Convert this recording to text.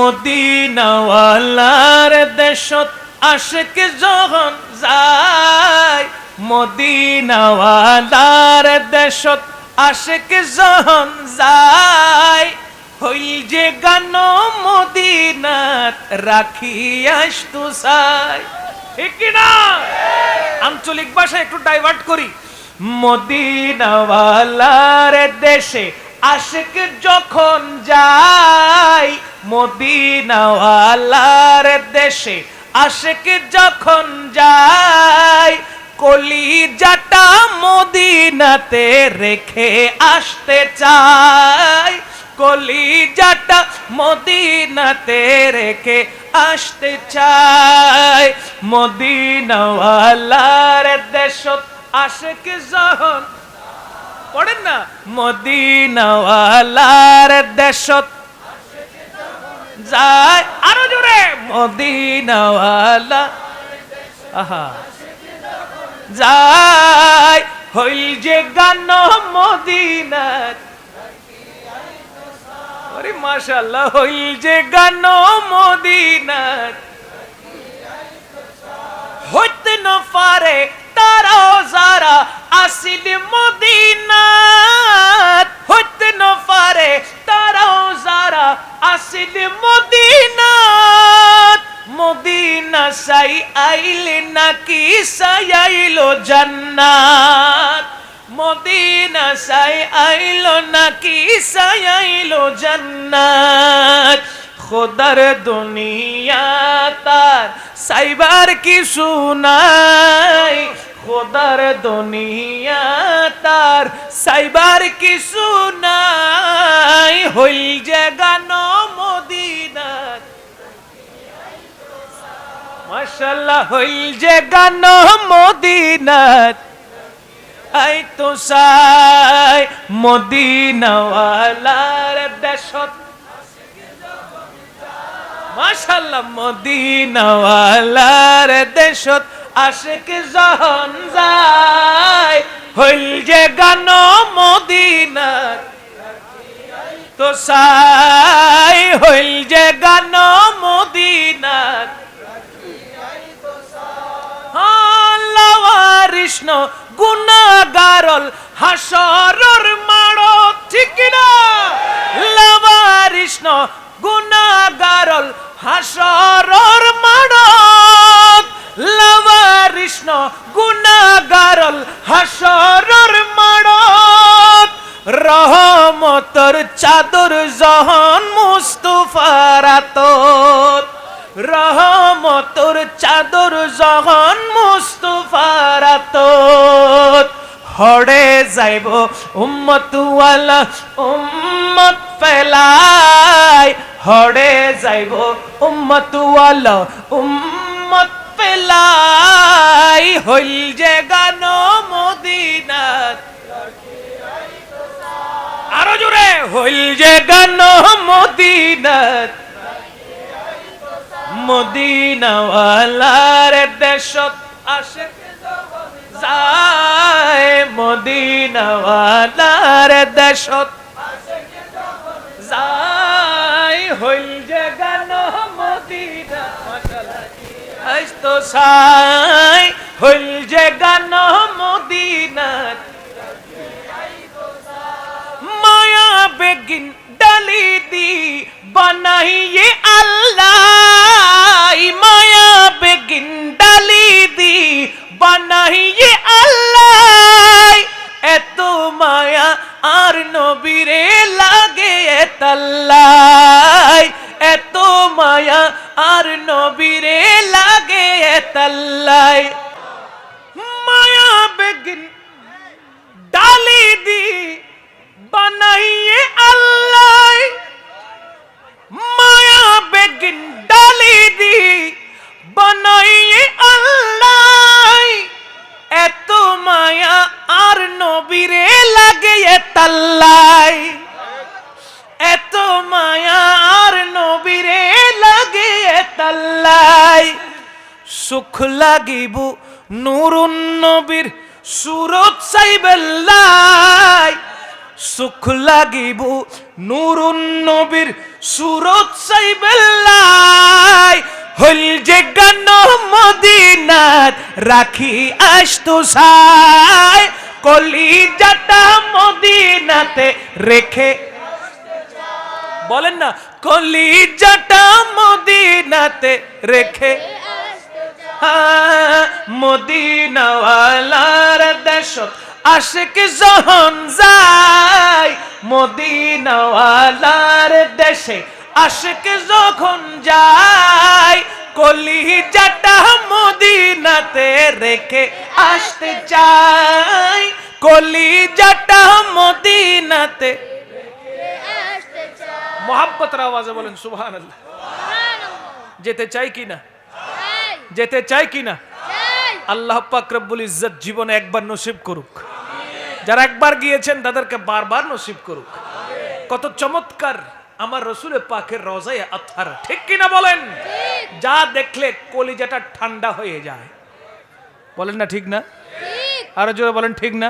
মদিনাওয়ালার দেশত আশেক যখন যায়, মদিনাওয়ালার দেশত আশেক যখন যায়, হইল যে গান মদিনাত রাখি আসতু চাই। ঠিক না? আঞ্চলিক ভাষায় একটু ডাইভার্ট করি। মদিনাওয়ালার দেশে আশেক যখন যায় মদিনাওয়ালার দেশে আশেক যখন যায়, কলিজাটা মদিনাতে রেখে আসতে চায়। কলিজাটা মদিনাতে রেখে আসতে চায়। মদিনাওয়ালার দেশত আশেক যখন পড়েন না? মদিনাওয়ালার দেশত যায় আরও জোরে, মদিনাওয়ালা। আহা। যায়, হইল যে গান মদিনার। আরে মাশাআল্লাহ, হইল যে গান মদিনার। হইতে ন সাই আইলে নাকি সাইলো জান্নাত। মদিনা সাই আইলো নাকি সাইলো জান্নাত। খোদার দুনিয়া তার সাইবার কিছু নাই। খোদার দুনিয়া তার সাইবার কিছু নাই। হইল যে গান মদিনার মাশাল্লাহ, হইল যে গান মদিনার। আই তো সাই মদিনাওয়ালার দেশত। মাশাল্লাহ, মদিনাওয়ালার দেশত আশেক যখন যায়। হইল যে গান মদিনার। তো সাই হইল যে গান কৃষ্ণ গুণাগারল, হাসরর মাড়ো, ঠিক না লবারিষ্ণ গুণাগারল, হাসরর মাড়ো। লবারিষ্ণ গুণাগারল, হাসরর মাড়ো। রহমতর চাদর জহন মুস্তুফার আতর রহমতর চাদর জহন মুস্তুফার হড়ে যাইব উম্মত ওয়ালা উম্মত ফেলাই হড়ে যাইব উম্মত ওয়ালা উম্মত ফেলাই হইল যে গান মদিনাত। আরও জোরে, হইল যে গান মদিনাত। মদিনাওয়ালার দেশত আসে যায় মদিনাওয়ালার দেশত। যায় হইল যে গান মদিনা আজ তো সাই। সুখ লাগিব নুরুন নবীর সুরত চাইবেল্লাই সুখ লাগিব নুরুন নবীর সুরত সাইবেল্লাই হইল যে গান মদিনাত রাখি আসতো সাই কলিজাটা মদিনাতে রেখে বলেন না, কলিজাটা মদিনাতে রেখে মদিনাওয়ালার দেশত আশিক যখন যায়। মদিনাওয়ালার দেশে আশিক যখন যায়। কলিজাটা মদিনাতে রেখে আসতে চাই কলিজাটা মদিনাতে মোহাম্মতের আওয়াজে বলেন সুবহান আল্লাহ যেতে চাই কি না যেতে চাই কি না আল্লাহ পাক রব্বুল ইজ্জত জীবনে একবার নসিব করুক। যারা একবার গিয়েছেন তাদেরকে বারবার নসিব করুক। কত চমৎকার আমার রসুলে পাকের রজায় আথার ঠিক কিনা বলেন? যা দেখলে কলিজাটা ঠান্ডা হয়ে যায়। বলেন না ঠিক না? আরও জোরে বলেন ঠিক না?